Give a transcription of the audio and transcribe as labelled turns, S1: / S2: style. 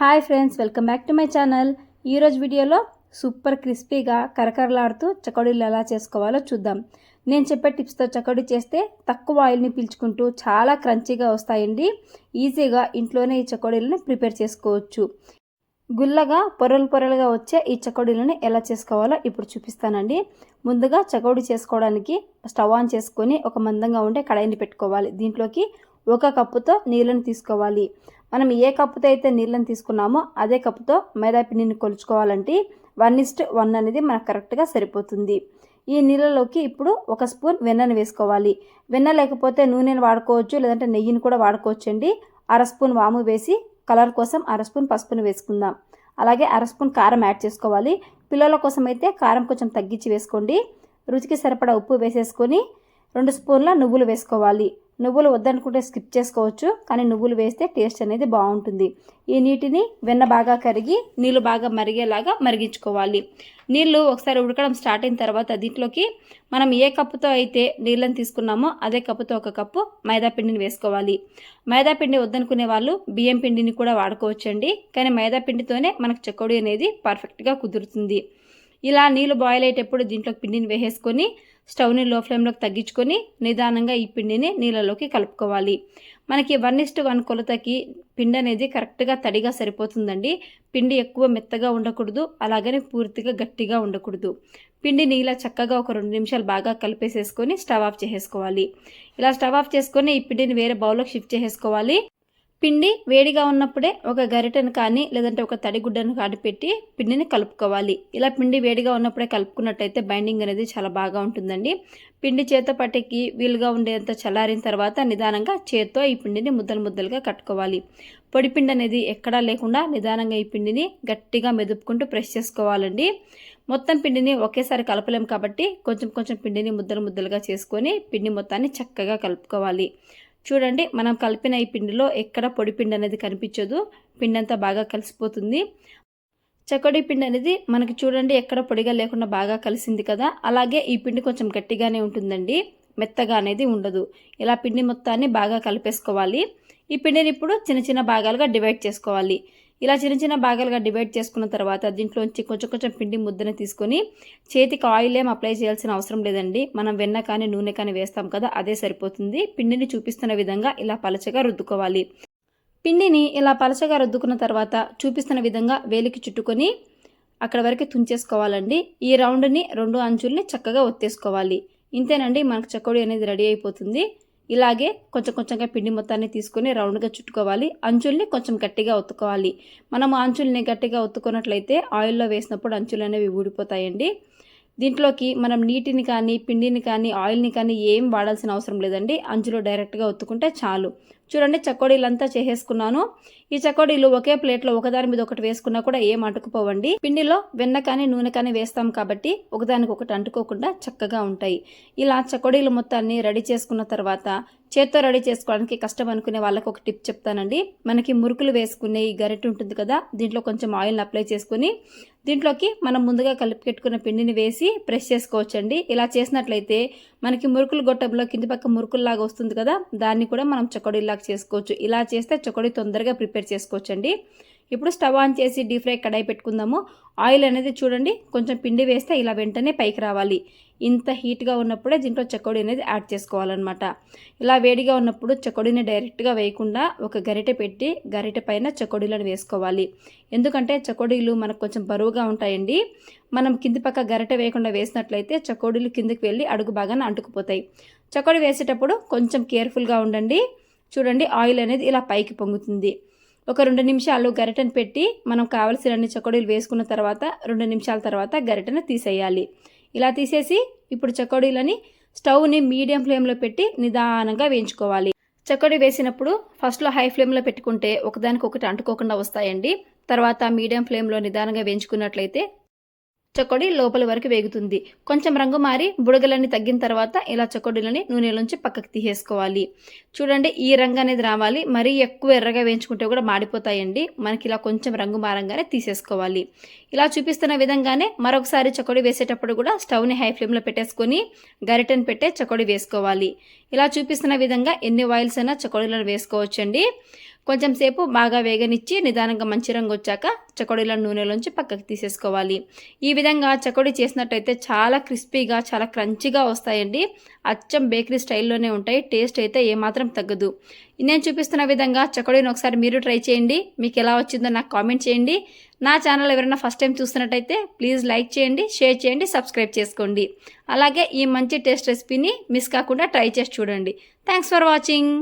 S1: Hi friends welcome back to my channel. ఈరోజు వీడియోలో super క్రిస్పీగా కరకరలాడుతూ చకోడీలు ఎలా చేసుకోవాలో చూద్దాం. నేను చెప్పే టిప్స్తో చకోడీ చేస్తే తక్కువ ఆయిల్ని పీల్చుకుంటూ చాలా క్రంచీగా వస్తాయండి. ఈజీగా ఇంట్లోనే ఈ చకోడీలను ప్రిపేర్ చేసుకోవచ్చు. గుల్లగా పొరలు పొరలుగా వచ్చే ఈ చకోడీలను ఎలా చేసుకోవాలో ఇప్పుడు చూపిస్తానండి. ముందుగా చకోడీ చేసుకోవడానికి స్టవ్ ఆన్ చేసుకొని ఒక మందంగా ఉండే కడాయిని పెట్టుకోవాలి. దీంట్లోకి ఒక కప్పుతో నీళ్ళని తీసుకోవాలి. మనం ఏ కప్పుతో అయితే నీళ్ళని తీసుకున్నామో అదే కప్పుతో మైదాపిండిని కొలుచుకోవాలంటే వన్ ఇస్ట్ వన్ అనేది మనకు కరెక్ట్గా సరిపోతుంది. ఈ నీళ్ళలోకి ఇప్పుడు ఒక స్పూన్ వెన్నను వేసుకోవాలి. వెన్న లేకపోతే నూనెను వాడుకోవచ్చు లేదంటే నెయ్యిని కూడా వాడుకోవచ్చు అండి అర స్పూన్ వాము వేసి కలర్ కోసం అర స్పూన్ పసుపును వేసుకుందాం. అలాగే అర స్పూన్ కారం యాడ్ చేసుకోవాలి. పిల్లల కోసం అయితే కారం కొంచెం తగ్గించి వేసుకోండి. రుచికి సరిపడా ఉప్పు వేసేసుకొని రెండు స్పూన్ల నువ్వులు వేసుకోవాలి. నువ్వులు వద్దనుకుంటే స్కిప్ చేసుకోవచ్చు కానీ నువ్వులు వేస్తే టేస్ట్ అనేది బాగుంటుంది. ఈ నీటిని వెన్న బాగా కరిగి నీళ్ళు బాగా మరిగేలాగా మరిగించుకోవాలి. నీళ్ళు ఒకసారి ఉడకడం స్టార్ట్ అయిన తర్వాత దీంట్లోకి మనం ఏ కప్పుతో అయితే నీళ్ళని తీసుకున్నామో అదే కప్పుతో ఒక కప్పు మైదా పిండిని వేసుకోవాలి. మైదా పిండి వద్దనుకునే వాళ్ళు బియ్యం పిండిని కూడా వాడుకోవచ్చండి కానీ మైదా పిండితోనే మనకు చెక్కడి అనేది పర్ఫెక్ట్గా కుదురుతుంది. ఇలా నీళ్ళు బాయిల్ అయ్యేటప్పుడు దీంట్లోకి పిండిని వేసేసుకొని స్టవ్ని లో ఫ్లేమ్లోకి తగ్గించుకొని నిదానంగా ఈ పిండిని నీళ్ళలోకి కలుపుకోవాలి. మనకి వన్ ఇస్ట్ వన్ కొలతకి పిండి అనేది కరెక్ట్గా తడిగా సరిపోతుందండి. పిండి ఎక్కువ మెత్తగా ఉండకూడదు అలాగనే పూర్తిగా గట్టిగా ఉండకూడదు. పిండిని ఇలా చక్కగా ఒక రెండు నిమిషాలు బాగా కలిపేసేసుకొని స్టవ్ ఆఫ్ చేసేసుకోవాలి. ఇలా స్టవ్ ఆఫ్ చేసుకొని ఈ పిండిని వేరే బౌల్లోకి షిఫ్ట్ చేసేసుకోవాలి. పిండి వేడిగా ఉన్నప్పుడే ఒక గరిటెను కానీ లేదంటే ఒక తడిగుడ్డను కానీ పెట్టి పిండిని కలుపుకోవాలి. ఇలా పిండి వేడిగా ఉన్నప్పుడే కలుపుకున్నట్టయితే బైండింగ్ అనేది చాలా బాగా ఉంటుందండి. పిండి చేత పట్టేకి వీలుగా ఉండేంత చల్లారిన తర్వాత నిదానంగా చేత్తో ఈ పిండిని ముద్దలు ముద్దలుగా కట్టుకోవాలి. పొడి పిండి అనేది ఎక్కడా లేకుండా నిదానంగా ఈ పిండిని గట్టిగా మెదుపుకుంటూ ప్రెస్ చేసుకోవాలండి. మొత్తం పిండిని ఒకేసారి కలపలేం కాబట్టి కొంచెం కొంచెం పిండిని ముద్దలు ముద్దలుగా చేసుకొని పిండి మొత్తాన్ని చక్కగా కలుపుకోవాలి. చూడండి మనం కలిపిన ఈ పిండిలో ఎక్కడ పొడి పిండి అనేది కనిపించదు. పిండి అంతా బాగా కలిసిపోతుంది. చక్కడి పిండి అనేది మనకి చూడండి ఎక్కడ పొడిగా లేకుండా బాగా కలిసింది కదా. అలాగే ఈ పిండి కొంచెం గట్టిగానే ఉంటుందండి. మెత్తగా అనేది ఉండదు. ఇలా పిండి మొత్తాన్ని బాగా కలిపేసుకోవాలి. ఈ పిండిని ఇప్పుడు చిన్న చిన్న భాగాలుగా డివైడ్ చేసుకోవాలి. ఇలా చిన్న చిన్న భాగాలుగా డివైడ్ చేసుకున్న తర్వాత దీంట్లోంచి కొంచెం కొంచెం పిండి ముద్దను తీసుకొని చేతికి ఆయిల్ ఏం అప్లై చేయాల్సిన అవసరం లేదండి. మనం వెన్న కానీ నూనె కానీ వేస్తాం కదా అదే సరిపోతుంది. పిండిని చూపిస్తున్న విధంగా ఇలా పలచగా రుద్దుకోవాలి. పిండిని ఇలా పలచగా రుద్దుకున్న తర్వాత చూపిస్తున్న విధంగా వేలికి చుట్టుకొని అక్కడ వరకు తుంచేసుకోవాలండి. ఈ రౌండ్ని రెండు అంచుల్ని చక్కగా ఒత్తేసుకోవాలి. ఇంతేనండి మనకు చక్కడి అనేది రెడీ అయిపోతుంది. ఇలాగే కొంచెం కొంచెంగా పిండి మొత్తాన్ని తీసుకొని రౌండ్గా చుట్టుకోవాలి. అంచుల్ని కొంచెం గట్టిగా ఒత్తుకోవాలి. మనం అంచుల్ని గట్టిగా ఒత్తుకున్నట్లయితే ఆయిల్లో వేసినప్పుడు అంచులు అనేవి ఊడిపోతాయండి. దీంట్లోకి మనం నీటిని కానీ పిండిని కానీ ఆయిల్ని కానీ ఏం వాడాల్సిన అవసరం లేదండి. అంచులో డైరెక్ట్గా ఒత్తుకుంటే చాలు. చూడండి చకోడీలంతా చేసేసుకున్నాను. ఈ చకోడీలు ఒకే ప్లేట్లో ఒకదాని మీద ఒకటి వేసుకున్నా కూడా ఏం అంటుకుపోవండి పిండిలో వెన్న కానీ నూనె కానీ వేస్తాం కాబట్టి ఒకదానికి ఒకటి అంటుకోకుండా చక్కగా ఉంటాయి. ఇలా చకోడీలు మొత్తాన్ని రెడీ చేసుకున్న తర్వాత చేత్తో రెడీ చేసుకోవడానికి కష్టం అనుకునే వాళ్ళకి ఒక టిప్ చెప్తానండి. మనకి మురుకులు వేసుకునే ఈ గరిటె ఉంటుంది కదా దీంట్లో కొంచెం ఆయిల్ని అప్లై చేసుకుని దీంట్లోకి మనం ముందుగా కలిపి పెట్టుకున్న పిండిని వేసి ప్రెస్ చేసుకోవచ్చండి. ఇలా చేసినట్లయితే మనకి మురుకులు గొట్టంలో కింది పక్క మురుకుల్లాగా వస్తుంది కదా దాన్ని కూడా మనం చకోడీలాగా చేసుకోవచ్చు. ఇలా చేస్తే చకోడీ తొందరగా ప్రిపేర్ చేసుకోవచ్చండి. ఇప్పుడు స్టవ్ ఆన్ చేసి డీప్ ఫ్రై కడాయి పెట్టుకుందాము. ఆయిల్ అనేది చూడండి కొంచెం పిండి వేస్తే ఇలా వెంటనే పైకి రావాలి. ఇంత హీట్గా ఉన్నప్పుడే దీంట్లో చకోడీ అనేది యాడ్ చేసుకోవాలన్నమాట. ఇలా వేడిగా ఉన్నప్పుడు చకోడీని డైరెక్ట్గా వేయకుండా ఒక గరిటె పెట్టి గరిటె పైన చకోడీలను వేసుకోవాలి. ఎందుకంటే చకోడీలు మనకు కొంచెం బరువుగా ఉంటాయండి. మనం కింది పక్క గరిటె వేయకుండా వేసినట్లయితే చకోడీలు కిందికి వెళ్ళి అడుగు బాగానే అంటుకుపోతాయి. చకోడీ వేసేటప్పుడు కొంచెం కేర్ఫుల్గా ఉండండి. చూడండి ఆయిల్ అనేది ఇలా పైకి పొంగుతుంది. ఒక రెండు నిమిషాలు గరిటెను పెట్టి మనం కావలసిన అన్ని చకోడీలు వేసుకున్న తర్వాత రెండు నిమిషాల తర్వాత గరిటెను తీసేయాలి. ఇలా తీసేసి ఇప్పుడు చకోడీలని స్టవ్ని మీడియం ఫ్లేమ్లో పెట్టి నిదానంగా వేయించుకోవాలి. చకోడీ వేసినప్పుడు ఫస్ట్లో హై ఫ్లేమ్లో పెట్టుకుంటే ఒకదానికి ఒకటి అంటుకోకుండా వస్తాయండి. తర్వాత మీడియం ఫ్లేమ్లో నిదానంగా వేయించుకున్నట్లయితే చొక్కడి లోపల వరకు వేగుతుంది. కొంచెం రంగు మారి బుడగలన్నీ తగ్గిన తర్వాత ఇలా చకోడీలని నూనెలోంచి పక్కకు తీసేసుకోవాలి. చూడండి ఈ రంగు అనేది రావాలి. మరీ ఎక్కువ ఎర్రగా వేయించుకుంటే కూడా మాడిపోతాయండి. మనకి ఇలా కొంచెం రంగు మారంగానే తీసేసుకోవాలి. ఇలా చూపిస్తున్న విధంగానే మరొకసారి చొక్కడి వేసేటప్పుడు కూడా స్టవ్ని హై ఫ్లేమ్లో పెట్టేసుకొని గరిటెను పెట్టే చొక్కడి వేసుకోవాలి. ఇలా చూపిస్తున్న విధంగా ఎన్ని ఆయిల్స్ అయినా చకోడీలను వేసుకోవచ్చండి. కొంచెం సేపు బాగా వేగనిచ్చి నిదానంగా మంచి రంగు వచ్చాక చకోడీల నూనెలోంచి పక్కకి తీసేసుకోవాలి. ఈ విధంగా చకోడీ చేసినట్టయితే చాలా క్రిస్పీగా చాలా క్రంచిగా వస్తాయండి. అచ్చం బేకరీ స్టైల్లోనే ఉంటాయి. టేస్ట్ అయితే ఏమాత్రం తగ్గదు. నేను చూపిస్తున్న విధంగా చకోడీని ఒకసారి మీరు ట్రై చేయండి. మీకు ఎలా వచ్చిందో నాకు కామెంట్ చేయండి. నా ఛానల్ ఎవరైనా ఫస్ట్ టైం చూస్తున్నట్టయితే ప్లీజ్ లైక్ చేయండి షేర్ చేయండి సబ్స్క్రైబ్ చేసుకోండి. అలాగే ఈ మంచి టేస్ట్ రెసిపీని మిస్ కాకుండా ట్రై చేసి చూడండి. Thanks for watching.